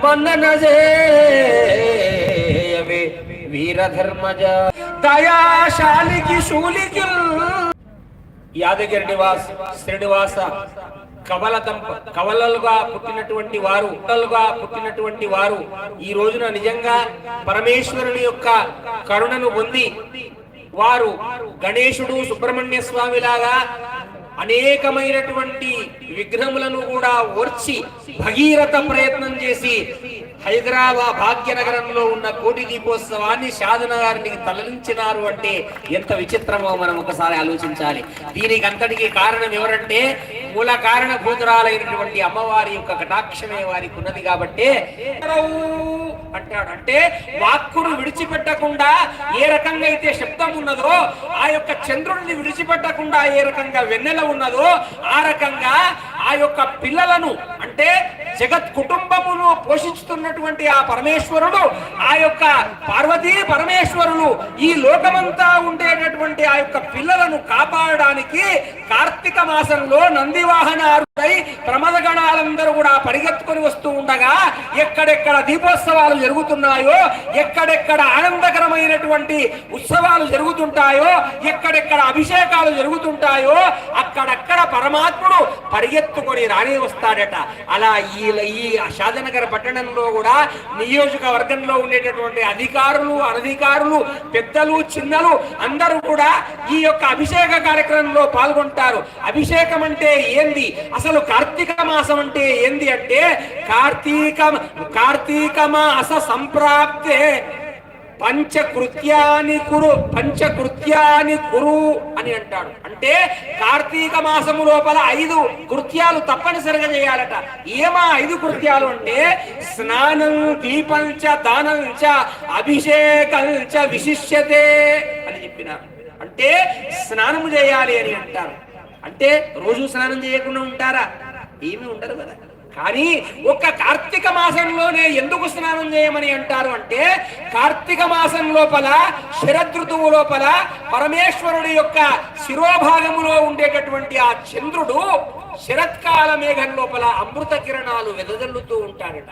మన్ననజేయవే వీరధర్మజ దయాశాలికి శూలికి యాదగిరి నివాస్ శ్రీనివాస కవల కవలలుగా పుట్టినటువంటి వారు కవలలుగా పుట్టినటువంటి వారు ఈ రోజున నిజంగా పరమేశ్వరుని యొక్క కరుణను పొంది వారు గణేశుడు సుబ్రహ్మణ్య స్వామి లాగా అనేకమైనటువంటి విగ్రహములను కూడా ఓర్చి భగీరథ ప్రయత్నం చేసి హైదరాబాద్ భాగ్యనగరంలో ఉన్న కోటి దీపోత్సవాన్ని షాదన గారికి తరలించినారు అంటే ఎంత విచిత్రమో మనం ఒకసారి ఆలోచించాలి. దీనికి అంతటికి కారణం ఎవరంటే మూల కారణ భూతురాలైనటువంటి అమ్మవారి యొక్క కటాక్షమే వారికి ఉన్నది కాబట్టి అంటాడు. అంటే వాక్కును విడిచిపెట్టకుండా ఏ రకంగా అయితే శబ్దం ఉన్నదో ఆ యొక్క చంద్రుడిని విడిచిపెట్టకుండా ఏ రకంగా వెన్నెల ఉన్నదో ఆ రకంగా ఆ యొక్క పిల్లలను అంటే జగత్ కుటుంబమును పోషిస్తున్నటువంటి ఆ పరమేశ్వరుడు ఆ యొక్క పార్వతీ పరమేశ్వరులు ఈ లోకమంతా ఉండేటటువంటి ఆ యొక్క పిల్లలను కాపాడడానికి కార్తీక మాసంలో నందివాహన ప్రమద గణాలందరూ కూడా పరిగెత్తుకొని వస్తూ ఉండగా ఎక్కడెక్కడ దీపోత్సవాలు జరుగుతున్నాయో ఎక్కడెక్కడ ఆనందకరమైనటువంటి ఉత్సవాలు జరుగుతుంటాయో ఎక్కడెక్కడ అభిషేకాలు జరుగుతుంటాయో అక్కడక్కడ పరమాత్ముడు పరిగెత్తుకొని రాని వస్తాడట. అలా ఈ ఈ షాదనగర పట్టణంలో కూడా నియోజకవర్గంలో ఉండేటటువంటి అధికారులు అనధికారులు పెద్దలు చిన్నలు అందరూ కూడా ఈ యొక్క అభిషేక కార్యక్రమంలో పాల్గొంటారు. అభిషేకం అంటే ఏంది? అసలు కార్తీక మాసం అంటే ఏంది అంటే కార్తీక కార్తీక మాస సంప్రాప్తే పంచకృత్యాని కురు పంచకృత్యాని కురు అని అంటాడు అంటే కార్తీక మాసము లోపల ఐదు కృత్యాలు తప్పనిసరిగా చేయాలట. ఏమా ఐదు కృత్యాలు అంటే స్నానం దీపంచ దానంచ అభిషేకంచ విశిష్యతే అని చెప్పినారు అంటే స్నానము చేయాలి అని అంటారు. అంటే రోజు స్నానం చేయకుండా ఉంటారా? ఏమి ఉండరు కదా. కానీ ఒక్క కార్తీక మాసంలోనే ఎందుకు స్నానం చేయమని అంటారు అంటే కార్తీక మాసం లోపల శరదృతువు లోపల పరమేశ్వరుడి యొక్క శిరోభాగములో ఉండేటటువంటి ఆ చంద్రుడు శరత్కాల మేఘం లోపల అమృత కిరణాలు వెదజల్లుతూ ఉంటాడట.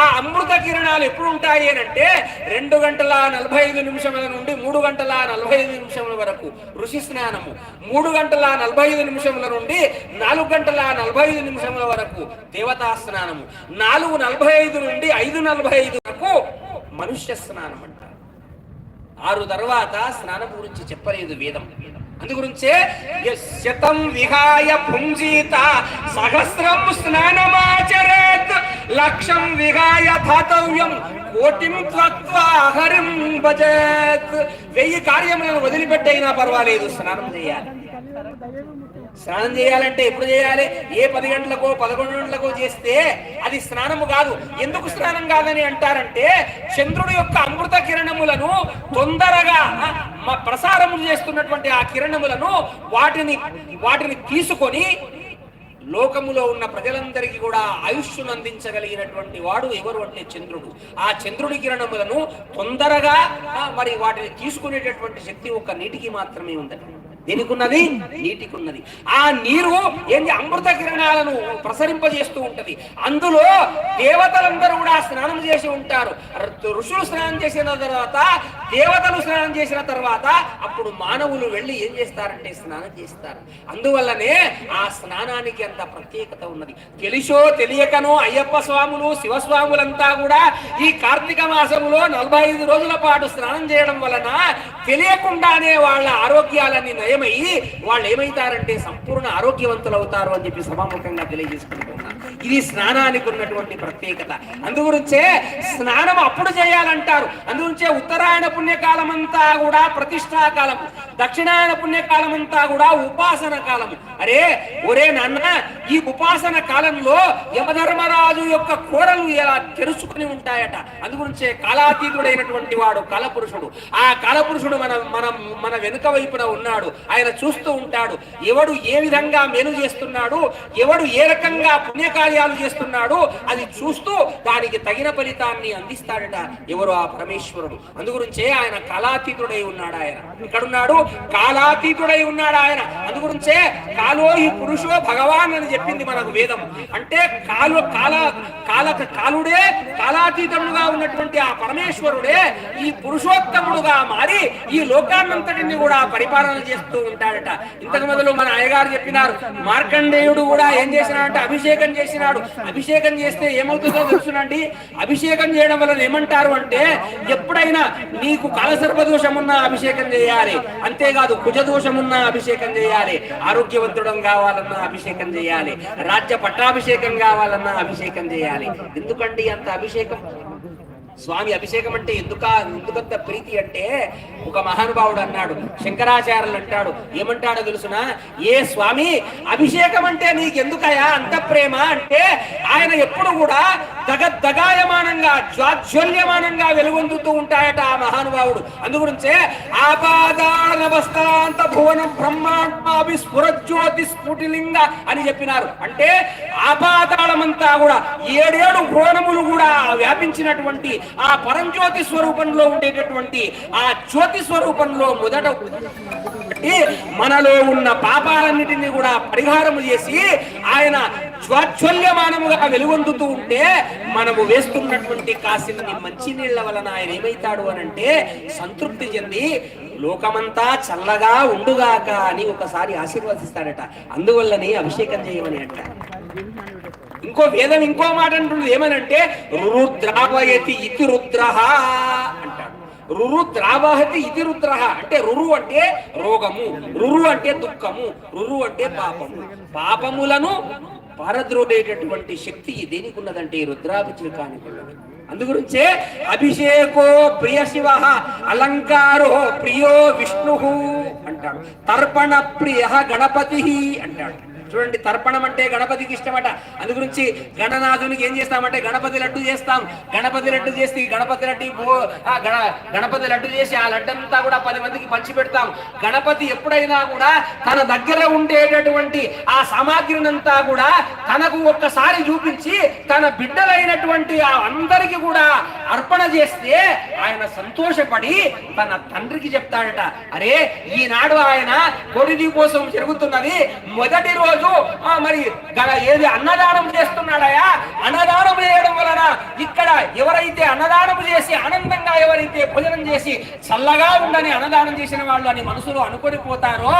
ఆ అమృత కిరణాలు ఎప్పుడు ఉంటాయి అని అంటే రెండు గంటల నలభై ఐదు నిమిషముల నుండి మూడు గంటల నలభై ఐదు నిమిషముల వరకు ఋషి స్నానము. మూడు గంటల నలభై ఐదు నిమిషముల నుండి నాలుగు గంటల నలభై ఐదు నిమిషముల వరకు దేవతా స్నానము. నాలుగు నలభై ఐదు నుండి ఐదు నలభై ఐదు వరకు మనుష్య స్నానం అంటారు ఆరు తర్వాత స్నానం గురించి చెప్పలేదు వేదం. అందుగురించే శతం విహాయ పుంజీత సహస్రం స్నానమాచరేత్ లక్షం విహాయ ధాతవ్యం కోటిం త్వక్వా హరిం భజేత్. వెయ్యి కార్యములను వదిలిపెట్టైనా పర్వాలేదు స్నానం చేయాలి. స్నానం చేయాలంటే ఎప్పుడు చేయాలి? ఏ పది గంటలకో పదకొండు గంటలకో చేస్తే అది స్నానము కాదు. ఎందుకు స్నానం కాదని అంటారంటే చంద్రుడి యొక్క అమృత కిరణములను తొందరగా ప్రసారము చేస్తున్నటువంటి ఆ కిరణములను వాటిని వాటిని తీసుకొని లోకములో ఉన్న ప్రజలందరికీ కూడా ఆయుష్ను అందించగలిగినటువంటి వాడు ఎవరు అంటే చంద్రుడు. ఆ చంద్రుడి కిరణములను తొందరగా మరి వాటిని తీసుకునేటటువంటి శక్తి ఒక నీటికి మాత్రమే ఉందట. దేనికున్నది? ఉన్నది నీటికి ఉన్నది ఆ నీరు ఏంది? అమృత కిరణాలను ప్రసరింపజేస్తూ ఉంటది. అందులో దేవతలందరూ కూడా స్నానం చేసి ఉంటారు. ఋషులు స్నానం చేసిన తర్వాత దేవతలు స్నానం చేసిన తర్వాత అప్పుడు మానవులు వెళ్ళి ఏం చేస్తారంటే స్నానం చేస్తారు. అందువల్లనే ఆ స్నానానికి అంత ప్రత్యేకత ఉన్నది. తెలిసో తెలియకనో అయ్యప్ప స్వాములు శివస్వాములంతా కూడా ఈ కార్తీక మాసములో నలభై ఐదు రోజుల పాటు స్నానం చేయడం వలన తెలియకుండానే వాళ్ళ ఆరోగ్యాలన్నీ నయమై వాళ్ళు ఏమైతారంటే సంపూర్ణ ఆరోగ్యవంతులు అవుతారు అని చెప్పి సభాముఖంగా తెలియజేసుకుంటున్నాను ఇది స్నానానికి ఉన్నటువంటి ప్రత్యేకత. అందుగురించే స్నానం అప్పుడు చేయాలంటారు. అందుగురించే ఉత్తరాయణ పుణ్యకాలం అంతా కూడా ప్రతిష్టా కాలం దక్షిణాయన పుణ్యకాలం అంతా కూడా ఉపాసన కాలం అరే ఒరే నాన్న ఈ ఉపాసన కాలంలో యమధర్మరాజు యొక్క కోరలు ఎలా తెరుచుకుని ఉంటాయట? అందుగురించే కాలాతీతుడైనటువంటి వాడు కాలపురుషుడు. ఆ కాలపురుషుడు మన మన మన వెనుక వైపున ఉన్నాడు. ఆయన చూస్తూ ఉంటాడు. ఎవడు ఏ విధంగా మేలు చేస్తున్నాడు? ఎవడు ఏ రకంగా పుణ్యకార్యాలు చేస్తున్నాడు? అది చూస్తూ దానికి తగిన ఫలితాన్ని అందిస్తాడట ఎవరు ఆ పరమేశ్వరుడు. అందుగురించే ఆయన కాలాతీతుడై ఉన్నాడు ఆయన ఇక్కడున్నాడు కాలాతీతుడై ఉన్నాడు ఆయన అందుగురించే కాల కాలో ఈ పురుషో భగవాన్ అని చెప్పింది మనకు వేదం. అంటే కాలు కాల కాల కాలుడే కాలాతీతముడుగా ఉన్నటువంటి ఆ పరమేశ్వరుడే ఈ పురుషోత్తముడుగా మారి ఈ లోకాన్నంతటిని కూడా పరిపాలన చేస్తూ ఉంటాడట. ఇంతకు మొదలు మన అయ్యగారు చెప్పినారు మార్కండేయుడు కూడా ఏం చేసినాడంటే అభిషేకం చేసినాడు. అభిషేకం చేస్తే ఏమవుతుందో తెలుసునండి. అభిషేకం చేయడం వలన ఏమంటారు అంటే ఎప్పుడైనా నీకు కాలసర్పదోషమున్నా అభిషేకం చేయాలి. అంతేకాదు కుజ అభిషేకం చేయాలి. భగవంతుడం కావాలన్నా అభిషేకం చేయాలి. రాజ్య పట్టాభిషేకం కావాలన్నా అభిషేకం చేయాలి. ఎందుకండి అంత అభిషేకం? స్వామి అభిషేకం అంటే ఎందుక? ఎందుకంత ప్రీతి అంటే ఒక మహానుభావుడు అన్నాడు శంకరాచార్యులు అంటాడు. ఏమంటాడో తెలుసునా? ఏ స్వామి అభిషేకం అంటే నీకు ఎందుకయా అంత ప్రేమ అంటే ఆయన ఎప్పుడు కూడా దగద్దగాయమానంగా జ్వాజ్వల్యమానంగా వెలుగొందుతూ ఉంటాయట ఆ మహానుభావుడు. అందుగురించే ఆపాదానవస్థాంత భువనం బ్రహ్మాండాభి స్ఫురజ్యోతి స్ఫుటిలింగ అని చెప్పినారు. అంటే ఆపాతాళమంతా కూడా ఏడేడు కోణములు కూడా వ్యాపించినటువంటి ఆ పరంజ్యోతి స్వరూపంలో ఉండేటటువంటి ఆ జ్యోతి స్వరూపంలో మొదట మనలో ఉన్న పాపాలన్నిటిని కూడా పరిహారము చేసి ఆయన స్వాచ్ఛల్యమానముగా వెలుగొందుతూ ఉంటే మనము వేస్తున్నటువంటి కాసిన మంచి నీళ్ళ వలన ఆయన ఏమైతాడు అనంటే సంతృప్తి చెంది లోకమంతా చల్లగా ఉండుగాక అని ఒకసారి ఆశీర్వదిస్తాడట. అందువల్లనే అభిషేకం చేయమని అంట. ఇంకో వేదం ఇంకో మాట అంటుంది ఏమనంటే రురుద్రావయతి ఇతి రుద్ర అంటాడు. రురు ద్రావహతి ఇది రుద్ర అంటే రురు అంటే రోగము రురు అంటే దుఃఖము రురు అంటే పాపము. పాపములను పారద్రోడేటటువంటి శక్తి దేనికి ఉన్నదంటే ఈ రుద్రాభిషేకానికి ఉన్నది అందుగురించే అభిషేకో ప్రియ శివ అలంకారో ప్రియో విష్ణు అంటాడు తర్పణ ప్రియ గణపతి అంటాడు చూడండి తర్పణం అంటే గణపతికి ఇష్టమట. అందు గురించి గణనాథునికి ఏం చేస్తామంటే గణపతి లడ్డు చేస్తాం. గణపతి లడ్డు చేసి గణపతి లడ్డు గణ గణపతి లడ్డు చేసి ఆ లడ్డంతా కూడా పది మందికి పంచి పెడతాం గణపతి ఎప్పుడైనా కూడా తన దగ్గర ఉండేటటువంటి ఆ సామాగ్రినంతా కూడా తనకు ఒక్కసారి చూపించి తన బిడ్డలైనటువంటి ఆ అందరికి కూడా అర్పణ చేస్తే ఆయన సంతోషపడి తన తండ్రికి చెప్తాడట. అరే ఈనాడు ఆయన కొడిది కోసం జరుగుతున్నది మొదటి రోజు ఆ, మరి ఏది అన్నదానం చేస్తున్నాడయా? అన్నదానం చేయడం వలన ఇక్కడ ఎవరైతే అన్నదానం చేసి ఆనందంగా ఎవరైతే భోజనం చేసి చల్లగా ఉండని అన్నదానం చేసిన వాళ్ళు అని మనసులో అనుకొని పోతారో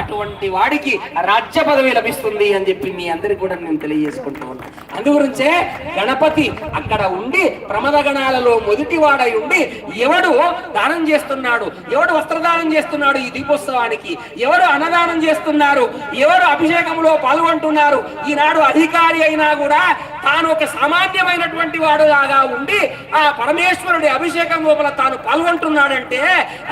అటువంటి వాడికి రాజ్య పదవి లభిస్తుంది అని చెప్పి మీ అందరికి కూడా నేను తెలియజేసుకుంటూ ఉన్నాను అందుగురించే గణపతి అక్కడ ఉండి ప్రమద గణాలలో మొదటి వాడై ఉండి ఎవడు దానం చేస్తున్నాడు ఎవడు వస్త్రదానం చేస్తున్నాడు ఈ దీపోత్సవానికి ఎవరు అన్నదానం చేస్తున్నారు ఎవరు అభిషేకంలో పాల్గొంటున్నారు ఈనాడు అధికారి అయినా కూడా తాను ఒక సామాన్యమైనటువంటి వాడు లాగా ఉండి ఆ పరమేశ్వరుడి అభిషేకం లోపల తాను పాల్గొంటున్నాడంటే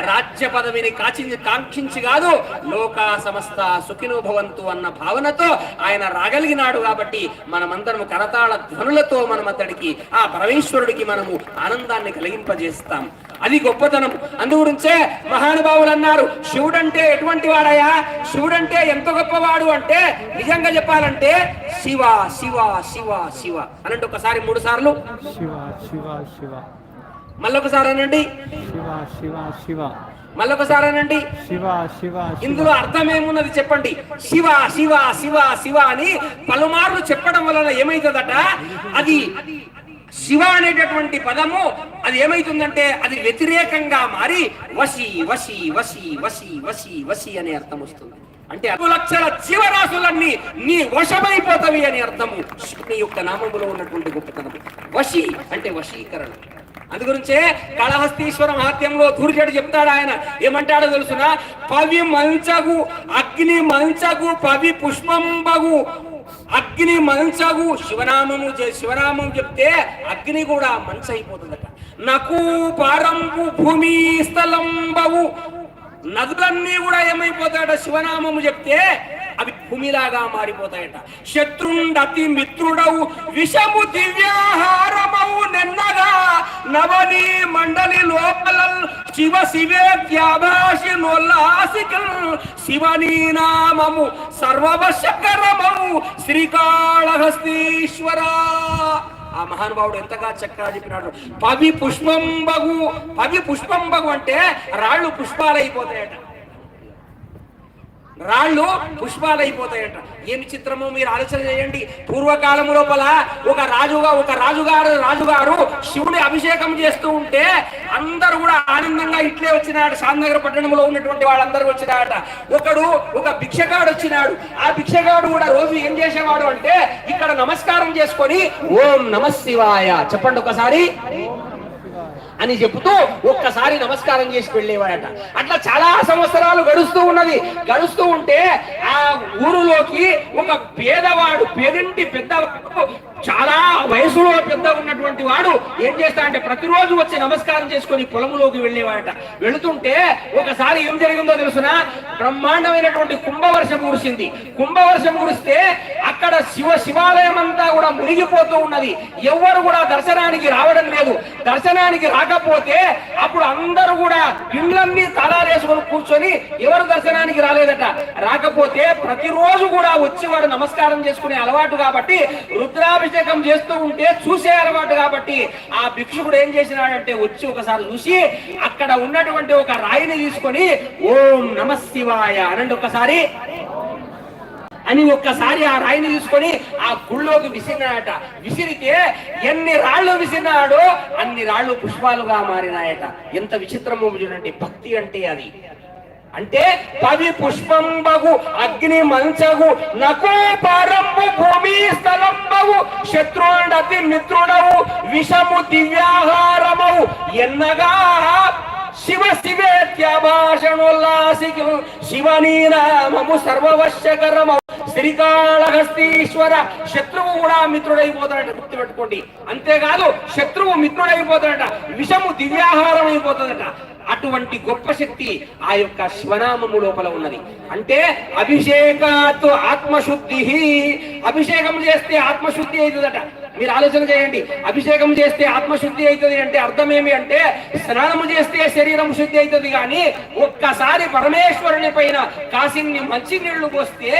రాజ్య పదవిని కాచి కాంక్షించి కాదు లోకా సమస్త సుఖినోభవంతు అన్న భావనతో ఆయన రాగలిగినాడు కాబట్టి మనమందరం కరతాళ ధ్వనులతో మనం అతడికి ఆ పరమేశ్వరుడికి మనము ఆనందాన్ని కలిగింపజేస్తాం. అది గొప్పతనం. అందుగురించే మహానుభావ అన్నారు శివుడంటే ఎటువంటి వాడయా శివుడంటే ఎంత గొప్పవాడు అంటే నిజంగా చెప్పాలంటే శివ శివ శివ శివ. అనంటే ఒకసారి మూడు సార్లు. శివ శివ శివ. మళ్ళొకసారి అనండి. శివ శివ శివ. మళ్ళొకసారి అనండి. శివ శివ ఇందులో అర్థం ఏమున్నది చెప్పండి. శివ శివ శివ శివ అని పలుమార్లు చెప్పడం వలన ఏమైతుందట? అది శివ అనేటటువంటి పదము అది ఏమైతుందంటే అది వ్యతిరేకంగా మారి వసి వసి వసి వసి వసి వసి అనే అర్థం వస్తుంది. అంటే ఐదు లక్షల జీవరాశులన్నీ నీ వశమైపోతవి అని అర్థము శివుని యొక్క నామములో ఉన్నటువంటి గొప్పతనం. వశి అంటే వశీకరణ. అందుగురించే కాళహస్తీశ్వర మహాత్యంలో ధూర్జడు చెప్తాడు ఆయన. ఏమంటాడో తెలుసునా? పవి మంచగు అగ్ని మంచగు పవి పుష్పంబగు అగ్ని మంచగు శివనామము చే- శివనామం చెప్తే అగ్ని కూడా మంచు అయిపోతుందట నకు పారంపు భూమి స్థలంబవు. నదులన్నీ కూడా ఏమైపోతాడ శివనామము చెప్తే అవి భూమిలాగా మారిపోతాయట. శత్రుండతి మిత్రుడవు విషము దివ్యాహారమవు నిన్నగా నవని మండలి లోపల శివ శివే త్యాభాషి నొల్లాసికల్ శివనీ నామము సర్వవశకరమము శ్రీకాళహస్తీశ్వర. ఆ మహానుభావుడు ఎంతగా చక్కగా చెప్పినాడు. పవి పుష్పంబగు పవి పుష్పంబగు అంటే రాళ్ళు పుష్పాలైపోతాయట. రాళ్ళు పుష్పాలు ఏమి చిత్రమో మీరు ఆలోచన చేయండి. పూర్వకాలం లోపల ఒక రాజుగా ఒక రాజుగారు రాజుగారు శివుని అభిషేకం చేస్తూ ఉంటే అందరూ కూడా ఆనందంగా ఇట్లే వచ్చినాడు శాంతనగర్ పట్టణంలో ఉన్నటువంటి వాళ్ళందరూ వచ్చినాడట ఒకడు ఒక భిక్షగాడు వచ్చినాడు. ఆ భిక్షగాడు కూడా రోజు ఏం చేసేవాడు అంటే ఇక్కడ నమస్కారం చేసుకొని ఓం నమ శివాయ. చెప్పండి ఒకసారి. అని చెబుతూ ఒక్కసారి నమస్కారం చేసి వెళ్ళేవాడట. అట్లా చాలా సంవత్సరాలు గడుస్తూ ఉన్నది. గడుస్తూ ఉంటే ఆ ఊరిలోకి ఒక పేదవాడు పేదింటి పెద్దవాడు చాలా వయసులో పెద్ద ఉన్నటువంటి వాడు ఏం చేస్తా అంటే ప్రతిరోజు వచ్చి నమస్కారం చేసుకొని పొలంలోకి వెళ్ళేవాడట. వెళుతుంటే ఒకసారి ఏం జరిగిందో తెలుసునా? బ్రహ్మాండమైనటువంటి కుంభవర్షం కురిసింది. కుంభవర్షం కురిస్తే అక్కడ శివ శివాలయం అంతా కూడా మునిగిపోతూ ఉన్నది. ఎవ్వరు కూడా దర్శనానికి రావడం లేదు. దర్శనానికి రాకపోతే అప్పుడు అందరూ కూడా ఇండ్లన్నీ తాళాలేసుకొని కూర్చొని ఎవరు దర్శనానికి రాలేదట. రాకపోతే ప్రతిరోజు కూడా వచ్చి వాడు నమస్కారం చేసుకునే అలవాటు కాబట్టి అభిషేకం చేస్తూ ఉంటే చూసే అలవాటు కాబట్టి ఆ భిక్షుకుడు ఏం చేసినాడంటే వచ్చి ఒకసారి చూసి అక్కడ ఉన్నటువంటి ఒక రాయిని తీసుకొని ఓం నమ శివాయ అనండి ఒకసారి అని ఒక్కసారి ఆ రాయిని తీసుకొని ఆ గుళ్ళోకి విసిరినాయట విసిరితే ఎన్ని రాళ్ళు విసిరినాడో అన్ని రాళ్ళు పుష్పాలుగా మారినాయట. ఎంత విచిత్రమో చూడండి భక్తి అంటే అది. అంటే పది పుష్పంబగు అగ్ని మంచగు నకో పారంబు భూమి స్థలంబగు శత్రుండతి మిత్రుడవు విషము దివ్యాహారమవు ఎన్నగా శివ శివేత్యభాషణోల్లాసికి శివనీ నామము సర్వవశ్యకరమవు. శ్రీకాళహస్తీశ్వర శత్రువు కూడా మిత్రుడైపోతాడట గుర్తుపెట్టుకోండి. అంతేకాదు శత్రువు మిత్రుడైపోతాడట విషము దివ్యాహారం అయిపోతుందట అటువంటి గొప్ప శక్తి ఆ యొక్క శివనామము లోపల ఉన్నది. అంటే అభిషేకాత్ ఆత్మశుద్ధి. అభిషేకం చేస్తే ఆత్మశుద్ధి అవుతుందట మీరు ఆలోచన చేయండి. అభిషేకం చేస్తే ఆత్మశుద్ధి అవుతుంది అంటే అర్థం ఏమి అంటే స్నానము చేస్తే శరీరం శుద్ధి అవుతుంది కానీ ఒక్కసారి పరమేశ్వరుని పైన కాసిన్ని మంచి నీళ్ళు పోస్తే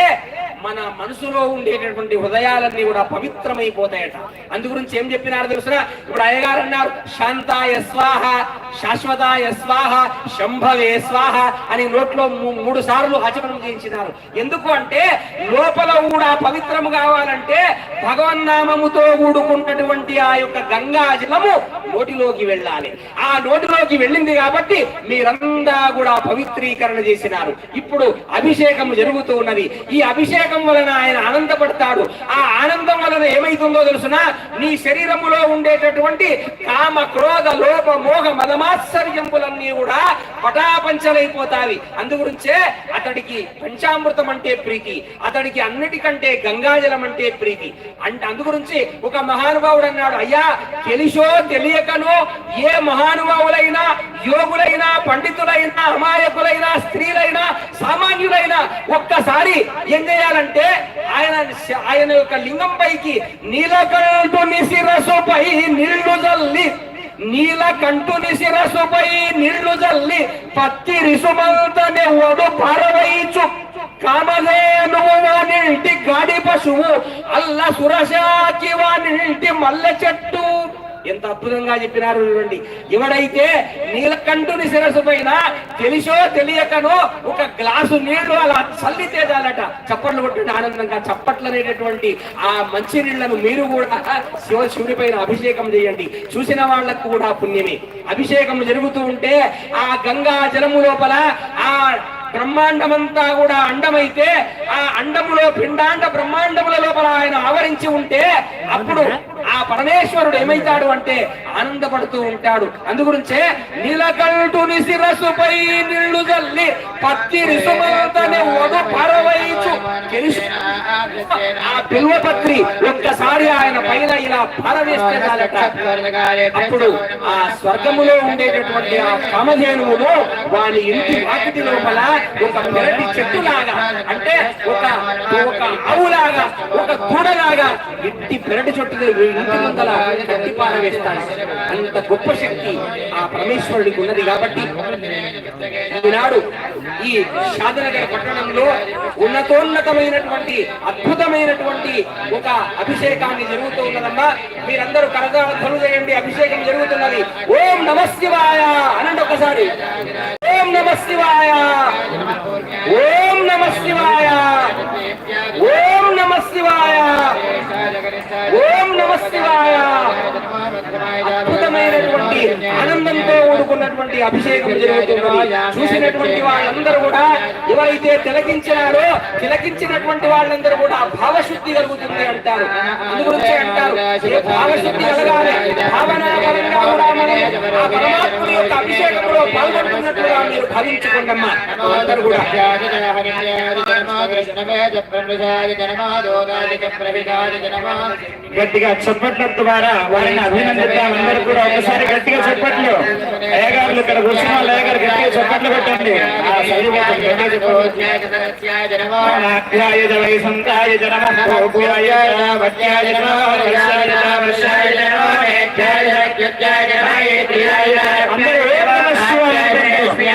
మన మనసులో ఉండేటటువంటి హృదయాలన్నీ కూడా పవిత్రమైపోతాయట. అందు గురించి ఏం చెప్పినారు తెలుసునా ఇప్పుడు అయ్యగారు అన్నారు శాంతాయ స్వాహ శాశ్వతాయ స్వాహ శంభవే స్వాహ అని నోట్లో మూ- మూడు సార్లు ఆచమనం చేయించినారు. ఎందుకు అంటే లోపల కూడా పవిత్రము కావాలంటే భగవన్నామముతో కూడుకున్నటువంటి ఆ యొక్క గంగా జలము నోటిలోకి వెళ్ళాలి. ఆ నోటిలోకి వెళ్ళింది కాబట్టి మీరంతా కూడా పవిత్రీకరణ చేసినారు. ఇప్పుడు అభిషేకం జరుగుతూ ఉన్నది. ఈ అభిషేకం వలన ఆయన ఆనందపడతాడు. ఆ ఆనందం వలన ఏమైతుందో తెలుసునా? నీ శరీరములో ఉండేటటువంటి కామ క్రోధ లోప మోహ మదమాశ్చర్యములన్నీ కూడా పటాపంచలైపోతావి అందుగురించే అతడికి పంచామృతం అంటే ప్రీతి. అతడికి అన్నిటికంటే గంగాజలం అంటే ప్రీతి. అంటే అందుగురించి ఒక మహానుభావుడు అన్నాడు అయ్యా తెలిసో తెలియకనో ఏ మహానుభావులైనా యోగులైనా పండితులైనా అమాయకులైనా స్త్రీలైనా సామాన్యులైనా ఒక్కసారి ఏం అంటే ఆయన ఆయన యొక్క లింగం పైకి నీలకంఠుని శిరసుపై నీళ్ళు జల్లి. నీలకంఠుని శిరసుపై నీళ్ళు జల్లి. పత్తి రిసుమంతనే ఓడు పారవైచు కామధేనువు వానింటి గాడి పశువు. అల్ల సురశాకి వానింటి మల్లె చెట్టు. ఎంత అద్భుతంగా చెప్పినారు చూడండి. ఎవడైతే నీలకంఠుని శిరస్సు పైన తెలిసో తెలియకనో ఒక గ్లాసు నీళ్ళు అలా చల్లితే చాలట చప్పట్లు కొట్టిన ఆనందంగా చప్పట్లు అనేటటువంటి ఆ మంచి నీళ్ళను మీరు కూడా శివ శివుని పైన అభిషేకం చేయండి. చూసిన వాళ్ళకు కూడా పుణ్యమే. అభిషేకం జరుగుతూ ఉంటే ఆ గంగా జలము లోపల ఆ బ్రహ్మాండమంతా కూడా అండమైతే ఆ అండములో పిండాండ బ్రహ్మాండముల లోపల ఆయన ఆవరించి ఉంటే అప్పుడు ఆ పరమేశ్వరుడు ఏమైతాడు అంటే ఆనందపడుతూ ఉంటాడు. అందుగురించే నీలకంఠుని నిశిరసుపై నిళ్ళు జల్లి పత్తి రిసుమంతనే ఒడు పరవైచు తెలుసు? ఆ బిల్వపత్రి ఒక్కసారి ఆయన పైన ఇలా పరవేస్తాడట అప్పుడు ఆ స్వర్గములో ఉండేటటువంటి ఆ కామధేనువులు వాని ఇంటి వాకిటి లోపల ఒక పెరటి చెట్టు లాగా అంటే ఒక ఒక ఆవులాగా ఒక కూడలాగా ఇంటి పెరటి చెట్టు కట్టి పారవేస్తాడు అంత గొప్ప శక్తి ఆ పరమేశ్వరుడికి ఉన్నది కాబట్టి ఈనాడు ఈ శాదనగర పట్టణంలో ఉన్నతోన్నతమైనటువంటి అద్భుతమైనటువంటి ఒక అభిషేకాన్ని జరుగుతూ ఉన్నదమ్మా. మీరందరూ కరదాలు చేయండి అభిషేకం జరుగుతున్నది. ఓం నమశివాయ అనండి ఒకసారి ఓం నమశివాయ ఓం నమశివాయ ఓం నమశివాయ ఓం నమ శివాయ. అద్భుతమైనటువంటి ఆనందంతో కూడుకున్నటువంటి అభిషేకం జరుగుతుంది చూసినటువంటి వాళ్ళందరూ కూడా ఎవరైతే తిలకించినారో తిలకించినటువంటి వాళ్ళందరూ కూడా భావశుద్ధి కలుగుతుంది అంటారు. అందుగురించి అంటారు. భావశుద్ధి కలగాలి? భావనాపరంగా కూడా మనం ఆ పరమాత్ముని యొక్క అభిషేకంలో పాల్గొంటున్నట్లుగా మీరు భావించుకోండమ్మా. అందరూ కూడా. గట్టిగా చెప్పట్ల ద్వారా వారిని అభినందిద్దాం. అందరూ కూడా ఒకసారి గట్టిగా చెప్పట్లు. అయ్యగారులు ఇక్కడ కూర్చున్న అయ్యగారు గట్టిగా చప్పట్లు పెట్టండి. అనాఖ్యాయ జ వైసంతాయ జ నమః భోగ్యాయ జ వట్యాయ జ నమః వర్షాయ జ వర్షాయ జ నమః మేఘ్యాయ జ నక్షత్రాయ జ మహేత్రియాయ జ. అందరూ ఓం నమః శివాయ అనుకోండి.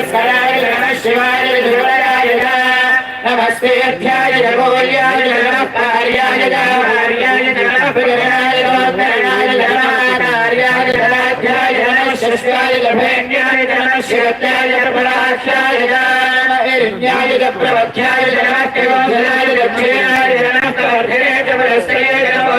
అభిషేకం జరుగుతుందమ్మా. అందరూ కూడా ఓం నమః శివాయ అనుకోండి. జపం చేసుకోండి. నమస్తే అధ్యాయ గోల్యాయ నమః కార్యాయ కార్యాయ నమః ప్రియాయ నమః కార్యాయ ధనాధ్యాయ నమః శస్యాయ లభేన్యాయ నమః శివత్యాయ పరాక్షాయ నమః ఇర్ణ్యాయ ప్రవధ్యాయ నమః కయోధనాయ దక్షిణాయ నమః కవర్ధనే చమరస్యే నమః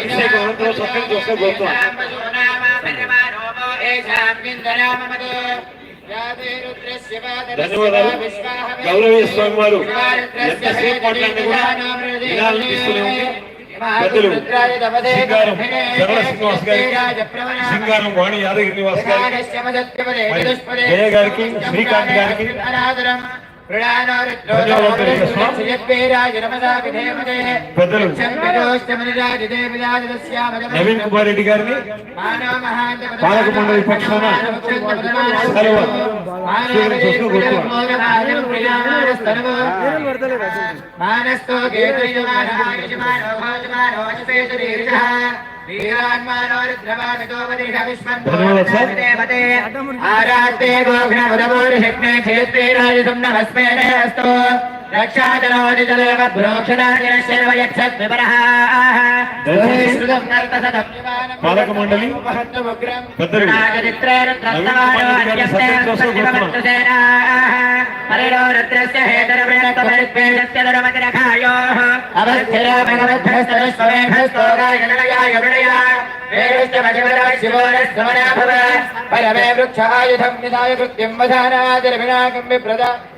చూస్తే గోత్రం ధన్యవాదాలు. గౌరవీయ స్వామి వారు ఎంతసేపు మాట్లాడినా కూడా వినాలనిపిస్తూనే ఉంది. పెద్దలు సింగారం శరణ శ్రీనివాస్ గారికి సింగారం వాణి యాదగిరి నివాస్ గారికి జయ గారికి శ్రీకాంత్ గారికి. నవీన్ కుమార్ రెడ్డి గారిని పాలక మండలి పక్షాన మానస్తో గేతుయమానో భోజమానో శేషరీర్షః వీరాన్మానో రుద్రమానతో వదిష విశ్వం ధన్యవాదాలు. సార్. దేవతే ఆరాధ్తే గోఘ్నముదమూర్హిగ్నే క్షేత్రే రాజసం నమస్మేనస్తు రక్షాచలోదితలేవ బ్రోక్షణాదిన శర్వయక్షత్ వివరః శ్రుతం నర్తసదం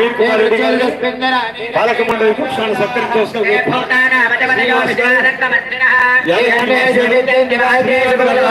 నవీన్ కుమార్ రెడ్డి గారిని పాలక మండలి పక్షాన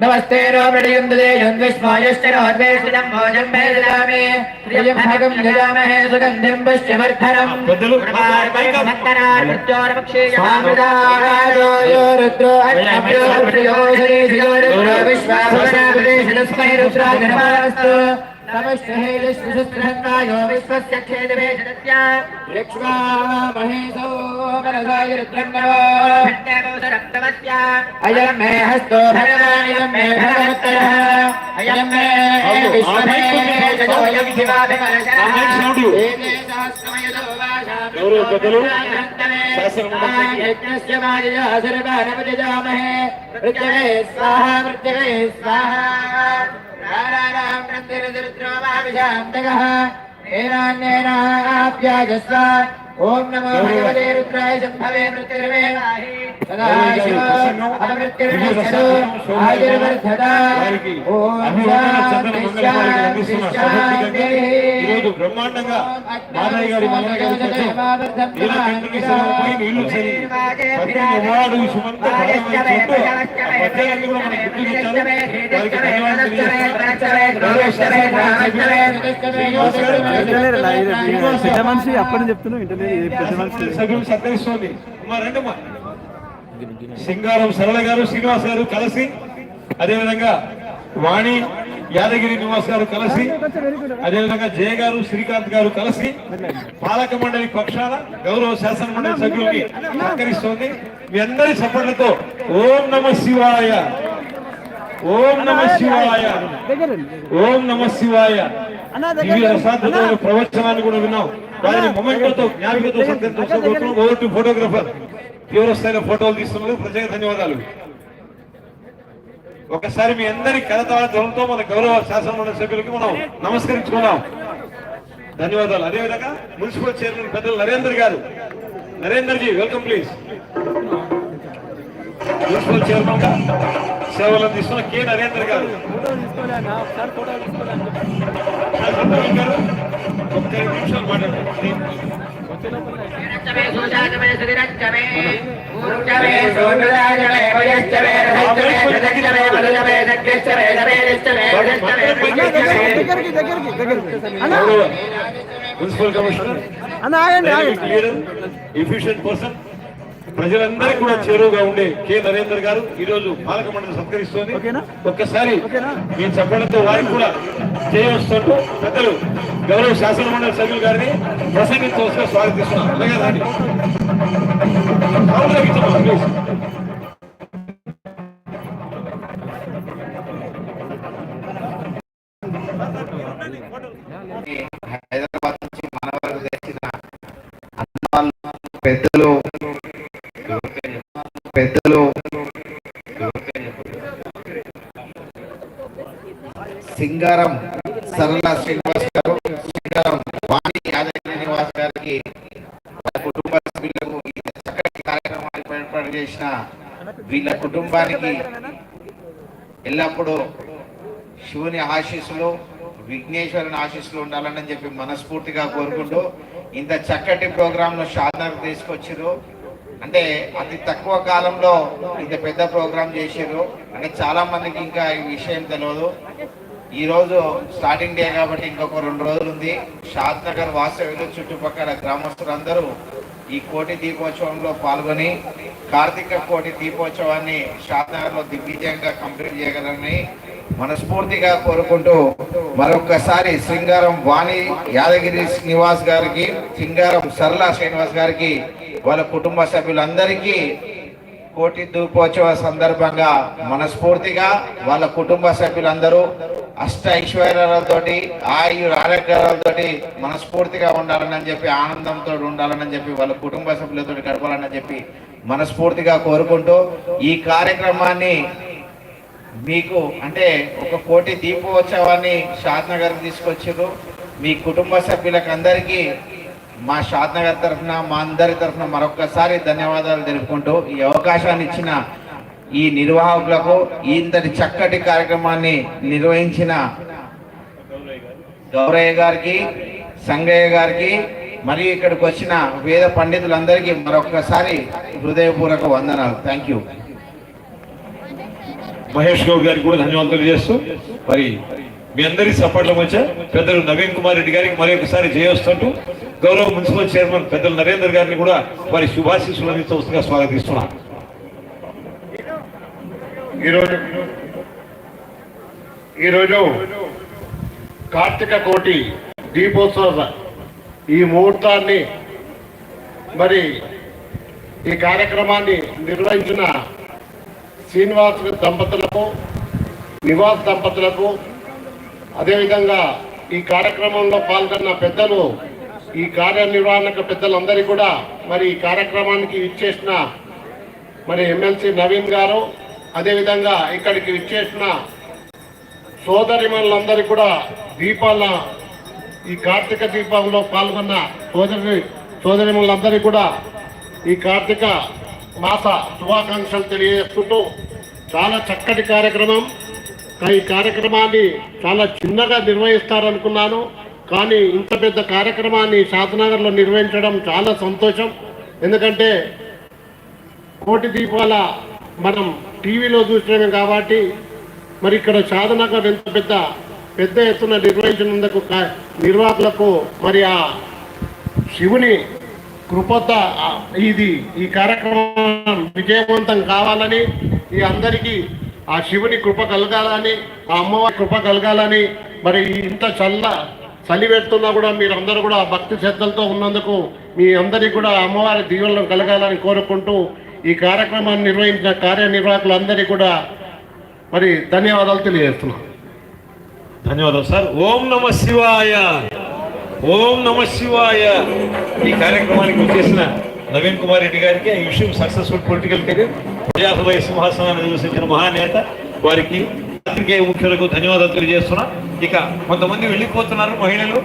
नमस्ते रोमृडयुन्ददेयन्विष्मायश्चरोर्वेष्टिजम्भोजम्भेददामे यजामहे सुगन्धिम् पुष्यवर्धनम् भक्तरारुद्रोमक्षेयो रुद्रो अभ्योषधीशिरो विश्वाभुवनाभिदेशदस्मै रुद्रागणमास्तु नमस्ते विश्वस्य खेदवे जगत्या लक्ष्मा महेशौ अयम मे हस्तो भगवान मे भगवत अयम मे यज्ञस्य मायया सर्वानपजामहे मृत्यवे स्वाहा मृत्यवे स्वाहा नाराणां मन्दिरदुर्द्रोमाभिषान्तकः एनान्येनाप्याजस्व ఓం నమో భగవతే రుద్రాయ సంభవే నృత్యమే ఈరోజు మనిషి అప్పని చెప్తున్నాం ఇంటనే సభ్యులు సత్కరిస్తోంది సింగారం సరళ గారు శ్రీనివాస్ గారు కలిసి అదేవిధంగా వాణి యాదగిరి నివాస్ గారు కలిసి అదేవిధంగా జయ గారు శ్రీకాంత్ గారు కలిసి పాలక మండలి పక్షాన గౌరవ శాసన మండలి సభ్యులకి సహకరిస్తోంది మీ అందరి సపోర్ట్లతో ఓం నమ శివాయ. ఓం నమ శివాయ. ఓం నమ శివాయ. ప్రవచనాన్ని కూడా విన్నాం. వారిని మొమెంటోతో జ్ఞాపికతో సత్కరించడం ఓవర్ టు ఫోటోగ్రఫర్ తీవ్ర స్థాయిలో ఫోటోలు తీస్తున్నందుకు ప్రత్యేక ధన్యవాదాలు. ఒకసారి మీ అందరి కరతాళ ధ్వనంతో మన గౌరవ శాసనమండలి సభ్యులకి మనం నమస్కరించుకున్నాం ధన్యవాదాలు. అదేవిధంగా మున్సిపల్ చైర్మన్ పెద్దలు నరేందర్ గారు. Narender ji welcome please. Municipal చైర్మన్గా సేవలు అందిస్తున్న కె నరేందర్ గారు. ఒక్క నిమిషాలు మున్సిపల్ కమిషనర్ ఎఫిషియెంట్ పర్సన్ ప్రజలందరికీ కూడా చేరువుగా ఉండే కె నరేందర్ గారు ఈ రోజు పాలక మండలి సత్కరిస్తోంది ఓకేనా? ఒక్కసారి? మీ చెప్పడంతో వారికి కూడా చేయవస్తుంటూ పెద్దలు గౌరవ శాసనమండలి సభ్యులు గారిని ప్రసంగించవలసిన స్వాగతిస్తున్నాం. అలాగే హైదరాబాద్ నుంచి మన వరకు పెద్దలు పెద్దలు సింగారం సరళ శ్రీనివాస్ గారు సింగారం వాణి యాదగిరి నివాస్ గారికి వాళ్ళ కుటుంబ సభ్యులకు ఈ చక్కటి కార్యక్రమాన్ని ఏర్పాటు చేసిన వీళ్ళ కుటుంబానికి ఎల్లప్పుడూ శివుని ఆశీస్సులు విఘ్నేశ్వరుని ఆశీస్సులు ఉండాలని చెప్పి మనస్ఫూర్తిగా కోరుకుంటూ ఇంత చక్కటి ప్రోగ్రాంను షాదర్ తీసుకొచ్చారు అంటే అతి తక్కువ కాలంలో ఇంత పెద్ద ప్రోగ్రాం చేసారు అంటే చాలా మందికి ఇంకా ఈ విషయం తెలియదు ఈ రోజు స్టార్టింగ్ డే కాబట్టి ఇంకొక రెండు రోజులు ఉంది. షాద్ నగర్ వాసవ్యులు చుట్టుపక్కల గ్రామస్తులందరూ ఈ కోటి దీపోత్సవంలో పాల్గొని కార్తీక కోటి దీపోత్సవాన్ని షాద్ దిగ్విజయంగా కంప్లీట్ చేయగలరని మనస్ఫూర్తిగా కోరుకుంటూ మరొకసారి శృంగారం వాణి యాదగిరి శ్రీనివాస్ గారికి సింగారం సరళ శ్రీనివాస్ గారికి వాళ్ళ కుటుంబ సభ్యులందరికీ కోటి దీపోత్సవ సందర్భంగా మనస్ఫూర్తిగా వాళ్ళ కుటుంబ సభ్యులందరూ అష్ట ఐశ్వర్యాలతోటి ఆయుర ఆరోగ్యాలతోటి మనస్ఫూర్తిగా ఉండాలని చెప్పి ఆనందంతో ఉండాలని చెప్పి వాళ్ళ కుటుంబ సభ్యులతో గడపాలని చెప్పి మనస్ఫూర్తిగా కోరుకుంటూ ఈ కార్యక్రమాన్ని మీకు అంటే ఒక కోటి దీపోత్సవాన్ని షాద్నగర్ తీసుకొచ్చారు. మీ కుటుంబ సభ్యులకు అందరికీ మా షాద్నగర్ తరఫున మా అందరి తరఫున మరొకసారి ధన్యవాదాలు తెలుపుకుంటూ ఈ అవకాశాన్ని ఇచ్చిన ఈ నిర్వాహకులకు ఇంతటి చక్కటి కార్యక్రమాన్ని నిర్వహించిన గౌరయ్య గారికి సంగయ్య గారికి మరియు ఇక్కడికి వచ్చిన వేద పండితులందరికీ మరొకసారి హృదయపూర్వక వందనాలు. థ్యాంక్ యూ మహేష్ గౌడ్ గారికి కూడా ధన్యవాదాలు తెలియజేస్తూ మరి మీ అందరి సపోర్ట్ల మధ్య పెద్దలు నవీన్ కుమార్ రెడ్డి గారికి మరి ఒకసారి గౌరవ మున్సిపల్ చైర్మన్ పెద్దలు నరేందర్ గారిని కూడా వారి శుభాశీస్సులు అందించవలసిందిగా స్వాగతిస్తున్నాను ఈరోజు ఈరోజు కార్తీక కోటి దీపోత్సవ ఈ ముహూర్తాన్ని మరి ఈ కార్యక్రమాన్ని నిర్వహించిన శ్రీనివాస్ దంపతులకు నివాస్ దంపతులకు అదేవిధంగా ఈ కార్యక్రమంలో పాల్గొన్న పెద్దలు ఈ కార్యనిర్వహణకు పెద్దలందరికీ కూడా మరి ఈ కార్యక్రమానికి ఇచ్చేసిన మరి ఎమ్మెల్సీ నవీన్ గారు అదేవిధంగా ఇక్కడికి ఇచ్చేసిన సోదరిమణులందరికీ కూడా దీపాల ఈ కార్తీక దీపంలో పాల్గొన్న సోదరి సోదరిమణులందరికీ కూడా ఈ కార్తీక మాస శుభాకాంక్షలు తెలియజేస్తుంటూ చాలా చక్కటి కార్యక్రమం. ఈ కార్యక్రమాన్ని చాలా చిన్నగా నిర్వహిస్తారనుకున్నాను. కానీ ఇంత పెద్ద కార్యక్రమాన్ని శాతనగర్లో నిర్వహించడం చాలా సంతోషం. ఎందుకంటే కోటి దీపాల మనం టీవీలో చూసినామే కాబట్టి మరి ఇక్కడ సాధనగర్ ఎంత పెద్ద పెద్ద ఎత్తున నిర్వహించినందుకు నిర్వాహకులకు మరి ఆ శివుని కృపత ఇది ఈ కార్యక్రమం విజయవంతం కావాలని ఈ అందరికీ ఆ శివుని కృప కలగాలని ఆ అమ్మవారి కృప కలగాలని మరి ఇంత చల్ల చలి పెడుతున్నా కూడా మీరు అందరూ కూడా భక్తి శ్రద్ధలతో ఉన్నందుకు మీ అందరికీ కూడా అమ్మవారి దీవెనలు కలగాలని కోరుకుంటూ ఈ కార్యక్రమాన్ని నిర్వహించిన కార్యనిర్వాహకులందరికీ కూడా మరి ధన్యవాదాలు తెలియజేస్తున్నాను ధన్యవాదాలు సార్. ఓం నమ శివాయ. ఓం నమ శివాయ. ఈ కార్యక్రమానికి వచ్చేసిన నవీన్ కుమార్ రెడ్డి గారికి ఈ విషయం సక్సెస్ఫుల్ పొలిటికల్ కెరీర్ ప్రజాసభ సింహాసనాన్ని నివసించిన మహానేత వారికి పాత్రికేయ ముఖ్యులకు ధన్యవాదాలు తెలియజేస్తున్నా. ఇక కొంతమంది వెళ్ళిపోతున్నారు మహిళలు.